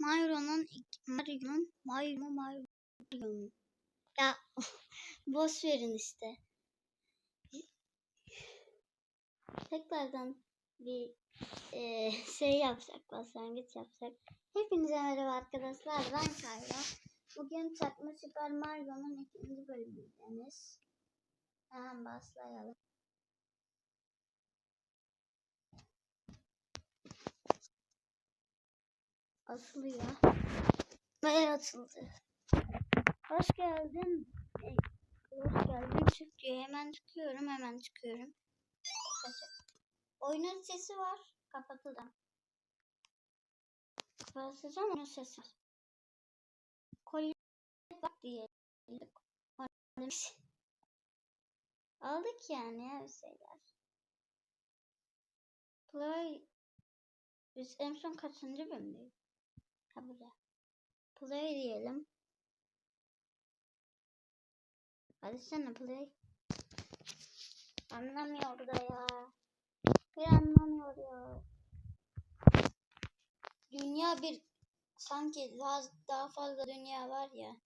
Mario'nun Mario'nun Mario Mario'nun ya boş verin işte. Tekrardan bir eee, şey yapsak, başlangıç yapsak. Hepinize merhaba arkadaşlar. Ben Kayra. Bugün Çakma Süper Mario'nun ikinci bölümündeyiz. Hemen başlayalım. Asılıyor. Ve atıldı. Hoş geldin. Hoş geldin. Çık. Hemen çıkıyorum. Hemen çıkıyorum. Oyunun sesi var. Kapatıldı. Kapatacağım oyunun sesi var. Kolye bak diye. Aldık yani ya bir şeyler. Play. Biz en son kaçıncı bölümdeyiz? Ha buraya. Play diyelim. Hadi sana play. Anlamıyor da ya. Bir anlamıyor ya. Dünya bir sanki daha, daha fazla dünya var ya.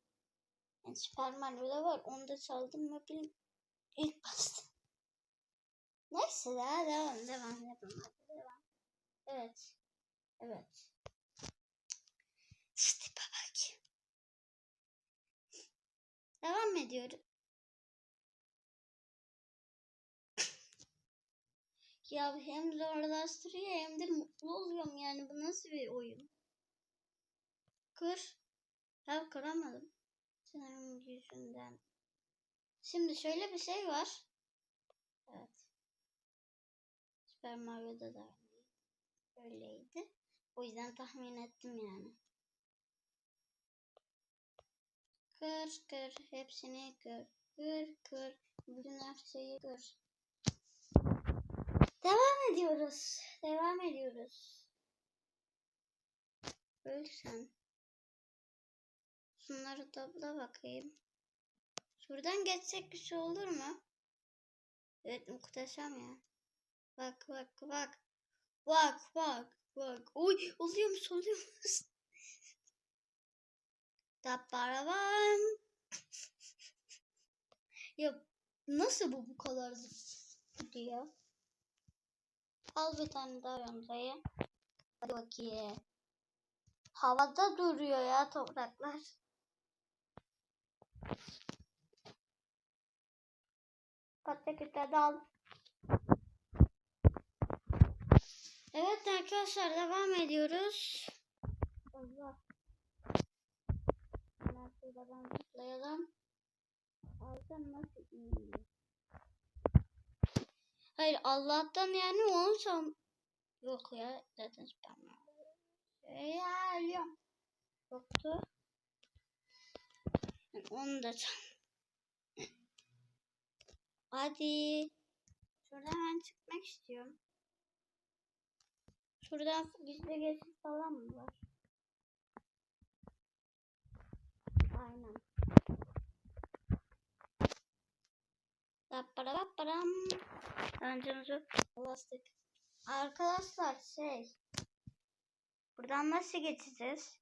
Yani Super Mario'da var. Onu da çaldım mı bilmiyorum. İlk bastım. Neyse daha devam devam. Hadi devam. Evet. Evet. İşte bak. Devam ediyoruz. Ya hem zorlaştırıyor hem de mutlu oluyorum yani bu nasıl bir oyun? Kır. Ya kıramadım. Senin yüzünden. Şimdi şöyle bir şey var. Evet. Super Mario'da da öyleydi. O yüzden tahmin ettim yani. Kır kır hepsini kır. Kır kır. Bütün her şeyi kır. Devam ediyoruz. Devam ediyoruz. Öl sen. Şunları topla bakayım. Şuradan geçsek bir şey olur mu? Evet muhteşem ya. Bak bak bak. Bak bak bak. Oy oluyormuş oluyormuş. Taparavam. ya nasıl bu bu kadar gidiyor? Al bir tane daha yondayı. Hadi bakayım. Havada duruyor ya topraklar. Pataküte dal. Evet arkadaşlar devam ediyoruz. Allah. Hemen şuradan tıklayalım. Alsam nasıl iyi? Hayır Allah'tan yani olsam yok ya zaten spam ya ölüyorum. Yoktu. Onu da. Hadi. Şuradan ben çıkmak istiyorum. Şuradan gizli geçit falan mı var? Param. Öncemizi bastık. Arkadaşlar şey. Buradan nasıl geçeceğiz?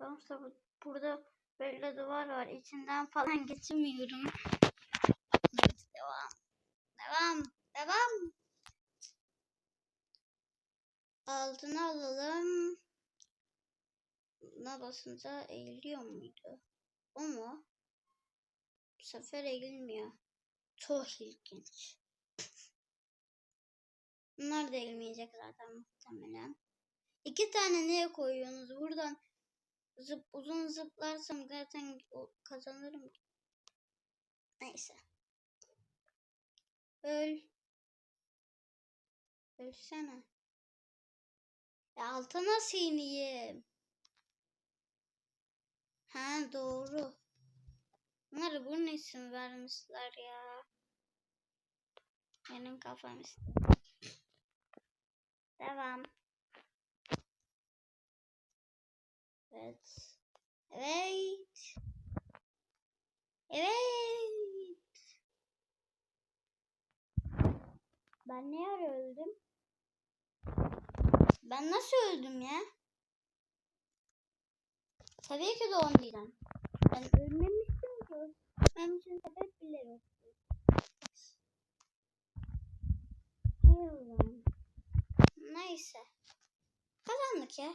Yoksa bu, burada böyle duvar var. İçinden falan geçemiyorum. Devam. Devam. Devam. Altına alalım. Buna basınca eğiliyor muydu? O mu? Bu sefer eğilmiyor. Çok ilginç. Bunlar da eğilmeyecek zaten muhtemelen. İki tane niye koyuyorsunuz? Buradan zıp, uzun zıplarsam zaten kazanırım. Neyse. Öl. Ölsene. Ya altına sineyim. Ha doğru. Bunları bunun isim vermişler ya. Benim kafam. Devam. Evet. Evet. Evet. Ben ne ara öldüm? Ben nasıl öldüm ya? Tabii ki de 10 değilim. Ben ölmemiştim ki. Benim için sebep bile yok. Yıldım. Neyse. Kazandık ya.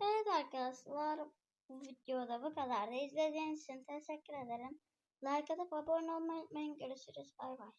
Evet arkadaşlar. Bu videoda bu kadar. İzlediğiniz için teşekkür ederim. Like atıp abone olmayı unutmayın. Görüşürüz. Bay bay.